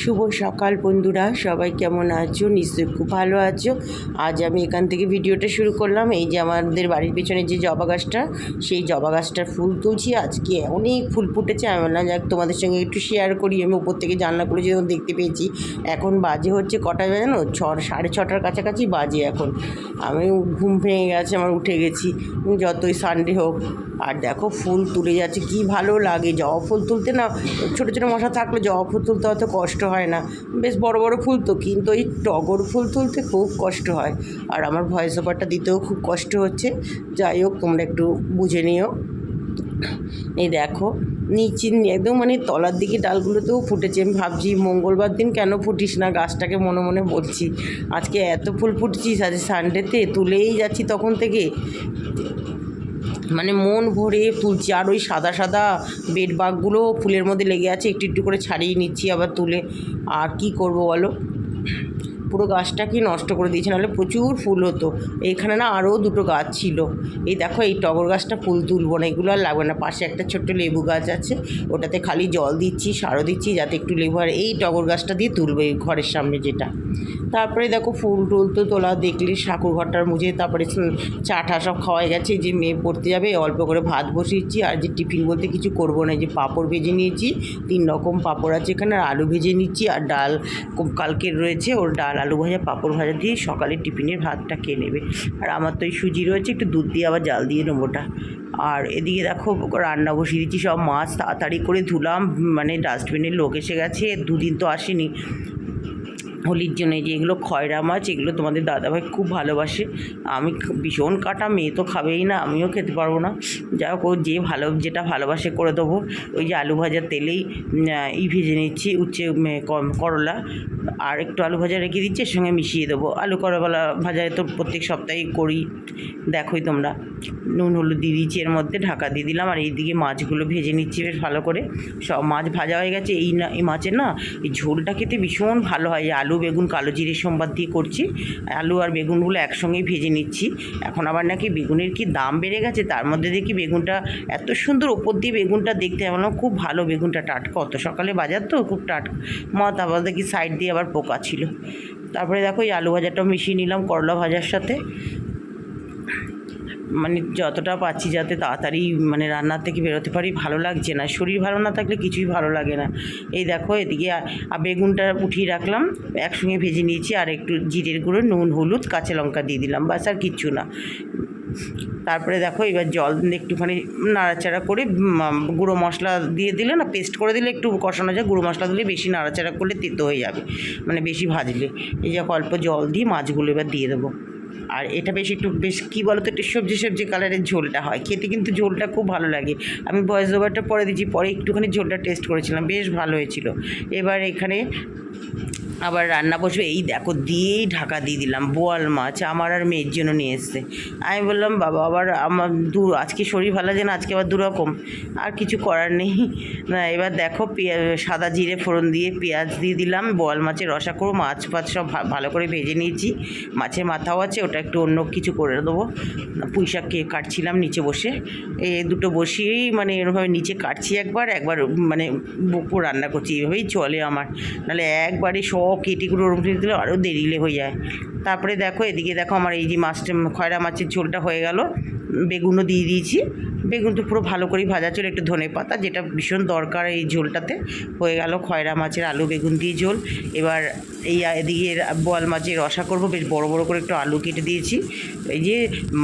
শুভ সকাল বন্ধুরা, সবাই কেমন আছো? নিশ্চয়ই খুব ভালো আছো। আজ আমি এখান থেকে ভিডিওটা শুরু করলাম। এই যে আমাদের বাড়ির পেছনে যে জবা গাছটা, সেই জবা গাছটার ফুল তুলছি। আজকে অনেক ফুল ফুটেছে। আমি বললাম, যাক, তোমাদের সঙ্গে একটু শেয়ার করি। আমি উপর থেকে জানলা করে যখন দেখতে পেয়েছি। এখন বাজে হচ্ছে কটা জানো? ছ, সাড়ে ছটার কাছাকাছি বাজে এখন। আমি ঘুম ভেঙে গেছে, আমার উঠে গেছি। যতই সানডে হোক। আর দেখো, ফুল তুলে যাচ্ছে, কি ভালো লাগে। জবা ফুল তুলতে না, ছোটো ছোটো মশা থাকলে জবা ফুল তুলতে অত কষ্ট হয় না। বেশ বড় বড় ফুল তো, কিন্তু এই টগর ফুল তুলতে খুব কষ্ট হয়। আর আমার ভয়েস ওভারটা দিতেও খুব কষ্ট হচ্ছে। যাই হোক, তোমরা একটু বুঝে নিও। এই দেখো, নিচে একদম মানে তলার দিকে ডালগুলোতেও ফুটেছে। আমি ভাবছি, মঙ্গলবার দিন কেন ফুটিস না? গাছটাকে মনে মনে বলছি, আজকে এত ফুল ফুটছিস, আজ সানডেতে তুলেই যাচ্ছি তখন থেকে। মানে মন ভরে তুলছি আর ওই সাদা সাদা বেড বাগগুলো ফুলের মধ্যে লেগে আছে। একটু একটু করে ছাড়িয়ে নিচ্ছি আবার তুলে। আর কি করব বলো? পুরো গাছটাকে নষ্ট করে দিয়েছে, নাহলে প্রচুর ফুল হতো। এইখানে না আরও দুটো গাছ ছিল। এই দেখো, এই টগর গাছটা ফুল তুলবো না, এগুলো আর লাগবে না। পাশে একটা ছোট্ট লেবু গাছ আছে, ওটাতে খালি জল দিচ্ছি, সারও দিচ্ছি, যাতে একটু লেবু আর এই টগর গাছটা দিয়ে তুলবো এই ঘরের সামনে যেটা। তারপরে দেখো, ফুল টুল তো তোলা দেখলে ঠাকুর ঘরটার মুছে, তারপরে চা টা সব খাওয়া গেছে, যে মেয়ে পড়তে যাবে, অল্প করে ভাত বসিয়েছি, আর যে টিফিন বলতে কিছু করব না যে পাঁপড় ভেজে নিয়েছি, তিন রকম পাঁপড় আছে এখানে, আর আলু ভেজে নিচ্ছি, আর ডাল, কালকের রয়েছে ওর ডাল আলু ভাজা, পাঁপড় ভাজা দিয়ে সকালে টিফিনের ভাতটা খেয়ে নেবে। আর আমার তো এই সুজি রয়েছে, একটু দুধ দিয়ে আবার জাল দিয়ে নেবোটা। আর এদিকে দেখো রান্না বসিয়ে দিচ্ছি, সব মাছ তাড়াতাড়ি করে ধুলাম মানে ডাস্টবিনের লোক এসে গেছে, দুদিন তো আসেনি। হোলির জন্য যে এগুলো খয়রা মাছ, এগুলো তোমাদের দাদাভাই খুব ভালোবাসে। আমি ভীষণ কাটা, মেয়ে তো খাবেই না, আমিও খেতে পারব না। যা হোক, ও যে ভালো, যেটা ভালোবাসে করে দেবো। ওই যে আলু ভাজার তেলেই ই ভেজে নিচ্ছি, উচ্ছে করলা। আর একটু আলু ভাজা রেখে দিচ্ছি, এর সঙ্গে মিশিয়ে দেবো। আলু করলা ভাজা তো প্রত্যেক সপ্তাহেই করি, দেখোই তোমরা। নুন, হলুদ দিয়ে দিচ্ছি এর মধ্যে ঢাকা দিয়ে দিলাম। আর এইদিকে মাছগুলো ভেজে নিচ্ছি বেশ ভালো করে। সব মাছ ভাজা হয়ে গেছে, এই না, এই মাছের না, এই ঝোলটা খেতে ভীষণ ভালো হয়। আলু, বেগুন, কালো জিরে সোমবার দিয়ে করছি। আলু আর বেগুনগুলো একসঙ্গেই ভেজে নিচ্ছি। এখন আবার নাকি বেগুনের কি দাম বেড়ে গেছে? তার মধ্যে দেখি বেগুনটা এত সুন্দর ওপর দিয়ে বেগুনটা দেখতে, আমার খুব ভালো। বেগুনটা টাটকা, অত সকালে বাজার তো খুব টাটকা। মত আবার দেখি সাইড দিয়ে আবার পোকা ছিল। তারপরে দেখো এই আলু ভাজাটাও মিশিয়ে নিলাম করলা ভাজার সাথে। মানে যতটা পাচ্ছি যাতে তাড়াতাড়ি মানে রান্নার থেকে বেরোতে পারি, ভালো লাগছে না। শরীর ভালো না থাকলে কিছুই ভালো লাগে না। এই দেখো এদিকে আ- আ- বেগুনটা উঠিয়ে রাখলাম, একসঙ্গে ভেজে নিয়েছি, আর একটু জিরের গুঁড়ো, নুন, হলুদ, কাঁচা লঙ্কা দিয়ে দিলাম। বাস আর কিচ্ছু না। তারপরে দেখো এবার জল একটুখানি নাড়াচাড়া করে গুঁড়ো মশলা দিয়ে দিলে না পেস্ট করে দিলে একটু কষানো যায়, গুঁড়ো মশলা দিলে বেশি নাড়াচাড়া করলে তেতো হয়ে যাবে মানে বেশি ভাজলে। এই যে অল্প জল দিয়ে মাছগুলো এবার দিয়ে দেবো। আর এটা বেশ একটু, বেশ কী বলো তো একটু সবজি সবজি কালারের ঝোলটা হয়। খেতে কিন্তু ঝোলটা খুব ভালো লাগে। আমি বয়স ওভারটা পরে দিচ্ছি, পরে একটুখানি ঝোলটা টেস্ট করেছিলাম, বেশ ভালো হয়েছিল। এবার এখানে আবার রান্না বসবে। এই দেখো, দিয়েই ঢাকা দিয়ে দিলাম, বোয়াল মাছ, আমার আর মেয়ের জন্য নিয়ে এসছে। আমি বললাম, বাবা, আবার আমার দু, আজকে শরীর ভালো লাগে না, আজকে আবার দুরকম। আর কিছু করার নেই। না, এবার দেখো সাদা জিরে ফোড়ন দিয়ে পেঁয়াজ দিয়ে দিলাম, বোয়াল মাছের রসা করো মাছ ফাছ সব ভালো করে ভেজে নিয়েছি। মাছের মাথাও আছে, ওটা একটু অন্য কিছু করে দেবো। পুঁই শাক কাটছিলাম নিচে বসে। এই দুটো বসিয়েই মানে এরকমভাবে নিচে কাটছি একবার একবার মানে বুকু রান্না করছি, এইভাবেই চলে আমার। নাহলে একবারে সব কেটেগুলো ওরকম ফেলে দিলে আরও দেরিলে হয়ে যায়। তারপরে দেখো, এদিকে দেখো আমার এই যে মাছটা খয়রা মাছের ঝোলটা হয়ে গেল। বেগুনও দিয়ে দিয়েছি। বেগুন তো পুরো ভালো করেই ভাজা ছিল, একটু ধনে পাতা যেটা ভীষণ দরকার এই ঝোলটাতে। হয়ে গেল খয়রা মাছের আলু বেগুন দিয়ে ঝোল। এবার এই এদিকে বোয়াল মাছের রসা করব, বেশ বড় বড় করে একটু আলু কেটে দিয়েছি। এই যে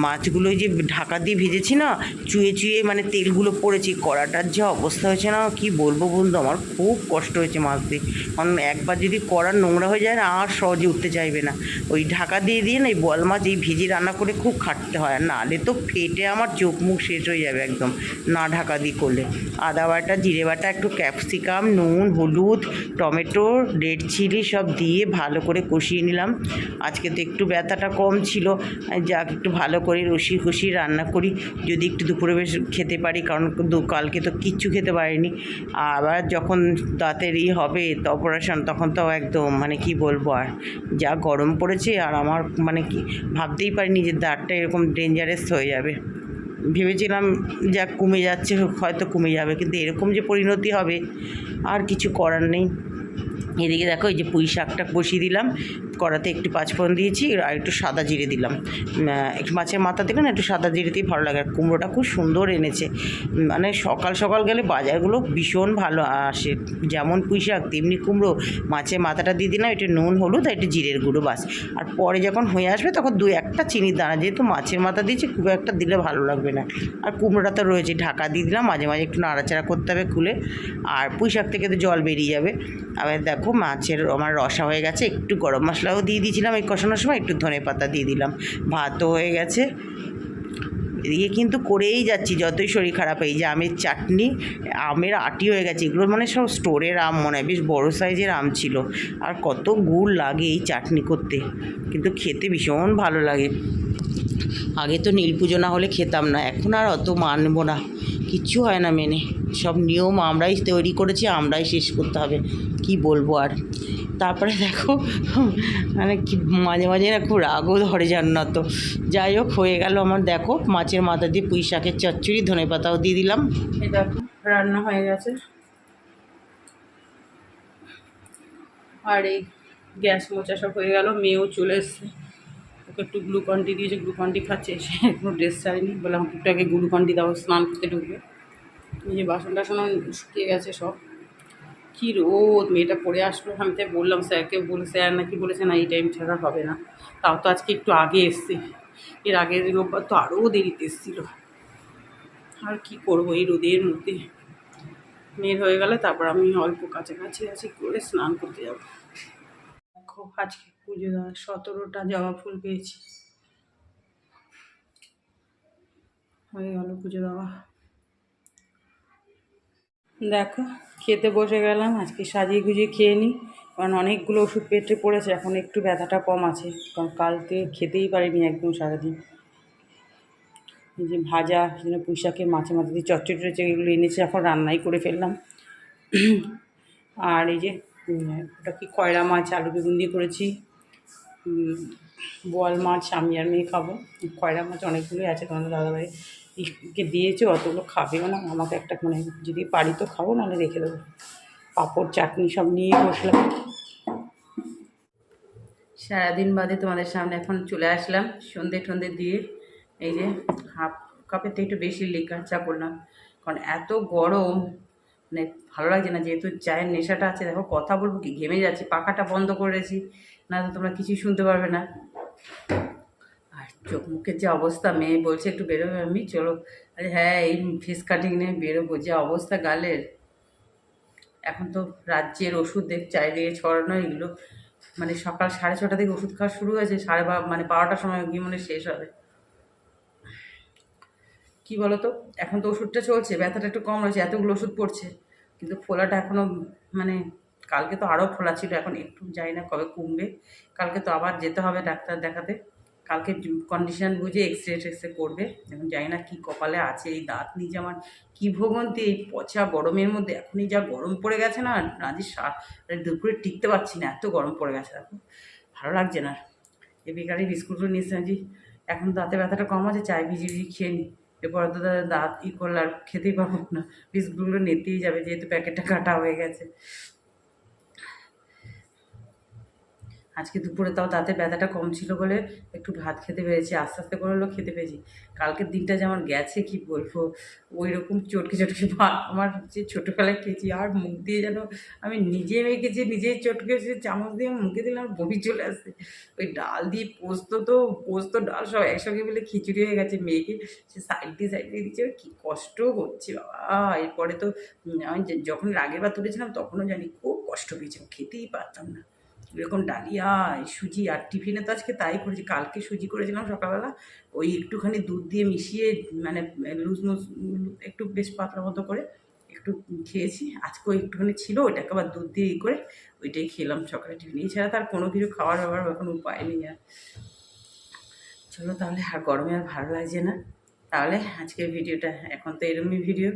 মাছগুলো যে ঢাকা দিয়ে ভেজেছি না, চুয়ে চুয়ে মানে তেলগুলো পড়েছি, কড়াটার যে অবস্থা হয়েছে না, কি বলব বন্ধু, আমার খুব কষ্ট হয়েছে মাছ দিয়ে। কারণ একবার যদি কড়া নোংরা হয়ে যায় না, আর সহজে উঠতে চাইবে না। ওই ঢাকা দিয়ে দিয়ে না এই বল মাছ, এই ভেজে রান্না করে খুব খাটতে হয়। নাহলে তো ফেটে আমার চোখ মুখ শেষ হয়ে যাবে একদম, না ঢাকা দিয়ে করলে। আদা বাটা, জিরে বাটা, একটু ক্যাপসিকাম, নুন, হলুদ, টমেটো, রেড চিলি সব দিয়ে ভালো করে কষিয়ে নিলাম। আজকে তো একটু ব্যথাটা কম ছিল, যাক একটু ভালো করে রসি খুশি রান্না করি। যদি একটু দুপুরে বেশ খেতে পারি, কারণ কালকে তো কিচ্ছু খেতে পারিনি। আবার যখন দাঁতের ই হবে অপারেশন তখন তো একদম মানে কি বলব আর, যা গরম পড়েছে আর আমার মানে কি, ভাবতেই পারিনি যে দাঁতটা এরকম ডেঞ্জারাস হয়ে যাবে। ভেবেছিলাম যা কমে যাচ্ছে, হয়তো কমে যাবে, কিন্তু এরকম যে পরিণতি হবে, আর কিছু করার নেই। এদিকে দেখো এই যে পুঁই শাকটা কষিয়ে দিলাম। কড়াতে একটু পাঁচফোড়ন দিয়েছি আর একটু সাদা জিরে দিলাম। একটু মাছের মাথা দিলে না একটু সাদা জিরে দিয়ে ভালো লাগে। আর কুমড়োটা খুব সুন্দর এনেছে। মানে সকাল সকাল গেলে বাজারগুলো ভীষণ ভালো আসে। যেমন পুঁই শাক তেমনি কুমড়ো। মাছের মাথাটা দিয়ে দিলাম, একটু নুন, হলুদ আর একটু জিরের গুঁড়ো বাস আর পরে যখন হয়ে আসবে তখন দু একটা চিনির দানা, যেহেতু মাছের মাথা দিয়েছি, খুব একটা দিলে ভালো লাগবে না। আর কুমড়োটা তো রয়েছে, ঢাকা দিয়ে দিলাম, মাঝে মাঝে একটু নাড়াচাড়া করতে হবে খুলে। আর পুঁই শাক থেকে তো জল বেরিয়ে যাবে। আবার দেখো মাছের আমার রসা হয়ে গেছে, একটু গরম মশলাও দিয়ে দিয়েছিলাম, এই কষানোর সময় একটু ধনে পাতা দিয়ে দিলাম। ভাতও হয়ে গেছে। এদিকে কিন্তু করেই যাচ্ছি, যতই শরীর খারাপ, এই যে আমের চাটনি, আমের আটি হয়ে গেছে, এগুলো মানে সব স্টোরের আম মনে হয়, বেশ বড়ো সাইজের আম ছিল। আর কত গুড় লাগে এই চাটনি করতে, কিন্তু খেতে ভীষণ ভালো লাগে। আগে তো নীল পুজো না হলে খেতাম না, এখন আর অত মানবো না, কিচ্ছু হয় না মেনে। সব নিয়ম আমরাই তৈরি করেছি, আমরাই শেষ করতে হবে, কি বলব আর? তারপরে দেখো মানে কি মাঝে মাঝে না খুব রাগও ধরে যান না তো যাই হোক, হয়ে গেল আমার, দেখো, মাছের মাথা দিয়ে পুঁই শাকের চচ্চড়ি, ধনে পাতাও দিয়ে দিলাম। দেখো, রান্না হয়ে গেছে। আর এই গ্যাস মোচা সব হয়ে গেল, মেয়েও চলে এসছে। ওকে একটু গ্লুকন্ডি দিয়েছে, গ্লুকন্ডি খাচ্ছে, সে এখনও ড্রেস ছাড়েনি। বললাম, একটু আগে গ্লুকন্ডি দাও, স্নান করতে ঢুকবে। এই যে বাসন টাসনও শুকিয়ে গেছে সব। কী রোদ, মেয়েটা পড়ে আসলো, আমি তাই বললাম, স্যারকে বলে, স্যার নাকি বলেছে না, এই টাইম ছাড়া হবে না। তাও তো আজকে একটু আগে এসছে। এর আগের রোববার তো আরও দেরিতে এসেছিল। আর কি করব এই রোদের মধ্যে? মেয়ের হয়ে গেলে তারপর আমি অল্প কাছাকাছি আছি, করে স্নান করতে যাব। দেখো, আজকে পুজো দেওয়ার সতেরোটা জবা ফুল পেয়েছি। হয়ে গেল পুজো দেওয়া। দেখো, খেতে বসে গেলাম, আজকে সাজিয়ে গুজিয়ে খেয়ে নিই। কারণ অনেকগুলো ওষুধ পেটে পড়েছে, এখন একটু ব্যথাটা কম আছে। কারণ কালকে খেতেই পারিনি একদম সারাদিন। এই যে ভাজা যেন পুঁইশাকের মাছে মাথা দিয়ে চচ্চড়ি টচ্চড়ি এগুলো এনেছে, এখন রান্নাই করে ফেললাম। আর এই যে ওটা কি কয়রা মাছ, আলু বেগুন দিয়ে করেছি। বোয়াল মাছ আমি আর মেয়ে খাব। কয়রা মাছ অনেকগুলোই আছে তোমাদের দাদাভাই কে দিয়েছে, অতগুলো খাবেও না। আমাকে একটা মানে যদি পারি তো খাব, নাহলে রেখে দেবো। পাঁপড়, চাটনি সব নিয়ে বসলাম। সারাদিন বাদে তোমাদের সামনে এখন চলে আসলাম সন্ধে টন্ধে দিয়ে। এই যে হাফ কাপের থেকে একটু বেশি লিকার চা করলাম। কারণ এত গরম মানে ভালো লাগছে না, যেহেতু চায়ের নেশাটা আছে, দেখো কথা বলব কি, ঘেমে যাচ্ছি, পাখাটা বন্ধ করেছি না তো তোমরা কিছুই শুনতে পারবে না। আর চোখ মুখের যে অবস্থা, মেয়ে বলছে, একটু বেরোবে আমি চলো। আরে হ্যাঁ এই ফেস কাটিং নিয়ে বেরোবো, যে অবস্থা গালের। এখন তো রাজ্যের ওষুধের চারিদিকে ছড়ানো, এগুলো মানে সকাল সাড়ে ছটা থেকে ওষুধ খাওয়া শুরু হয়েছে, সাড়ে বা মানে বারোটার সময় গিয়ে মনে শেষ হবে। কি বলতো, এখন তো ওষুধটা চলছে, ব্যথাটা একটু কম রয়েছে, এতগুলো ওষুধ পড়ছে, কিন্তু ফোলাটা এখনও মানে কালকে তো আরও ফোলা ছিল, এখন একটু যাই না কবে কমবে, কালকে তো আবার যেতে হবে ডাক্তার দেখাতে। কালকে কন্ডিশন বুঝে এক্স রে টেক্স করবে। এখন জানি না কী কপালে আছে এই দাঁত নিজে আমার কী ভোগন্তি, এই পচা গরমের মধ্যে এখনই যা গরম পড়ে গেছে না আজ দুপুরে টিকতে পারছি না, এত গরম পড়ে গেছে দেখো। ভালো লাগছে না। এই বেকারি বিস্কুটগুলো নিয়েছি আছি এখন দাঁতে ব্যথাটা কম আছে, চাই ভিজি ভিজি খেয়ে নিই এরপর তো দাদা দাঁত ই করলে আর খেতেই পারব না। বিস্কুটগুলো নিতেই যাবে, যেহেতু প্যাকেটটা কাটা হয়ে গেছে। আজকে দুপুরে তাও দাঁতের ব্যথাটা কম ছিল বলে একটু ভাত খেতে পেরেছি, আস্তে আস্তে করে হলেও খেতে পেরেছি। কালকের দিনটা যে আমার গেছে কি বলব? ওই রকম চটকে চটকে ভাত আমার যে ছোটোবেলায় খেয়েছি, আর মুখ দিয়ে যেন আমি নিজে মেখেছি নিজেই চটকে সে চামচ দিয়ে মুখে দিলাম বমি চলে আসছে ওই ডাল দিয়ে পোস্ত তো, পোস্ত, ডাল সব একসঙ্গে মিলে খিচুড়ি হয়ে গেছে মেয়েকে। সে সাইড দিয়ে সাইড দিয়ে দিচ্ছে, কী কষ্ট হচ্ছে বাবা। এরপরে তো আমি যখন আগের বার তুলেছিলাম তখনও জানি খুব কষ্ট পেয়েছে খেতেই পারতাম না। এরকম ডালিয়া সুজি আর টিফিনে তো আজকে তাই করেছি। কালকে সুজি করেছিলাম সকালবেলা। ওই একটুখানি দুধ দিয়ে মিশিয়ে মানে লুজ মুজ একটু বেশ পাতলা মতো করে একটু খেয়েছি। আজকেও একটুখানি ছিল, ওইটাকে আবার দুধ দিয়ে করে ওইটাই খেলাম সকালে টিফিন এছাড়া তার কোনো কিছু খাওয়ার ব্যাপার এখন উপায় নেই আর। চলো তাহলে, আর গরমে আর ভালো লাগছে না। তাহলে আজকের ভিডিওটা এখন তো এরমই ভিডিও।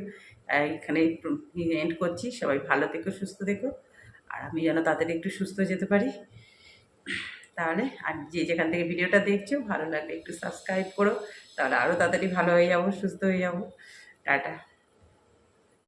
এখানে এন্ড করছি। সবাই ভালো থেকো, সুস্থ থেকো। আর আমি যেন তাদের একটু সুস্থ যেতে পারি। তাহলে আর যে যেখান থেকে ভিডিওটা দেখছ, ভালো লাগলে একটু সাবস্ক্রাইব করো। তাহলে আরও তাড়াতাড়ি ভালো হয়ে যাব, সুস্থ হয়ে যাব। টাটা।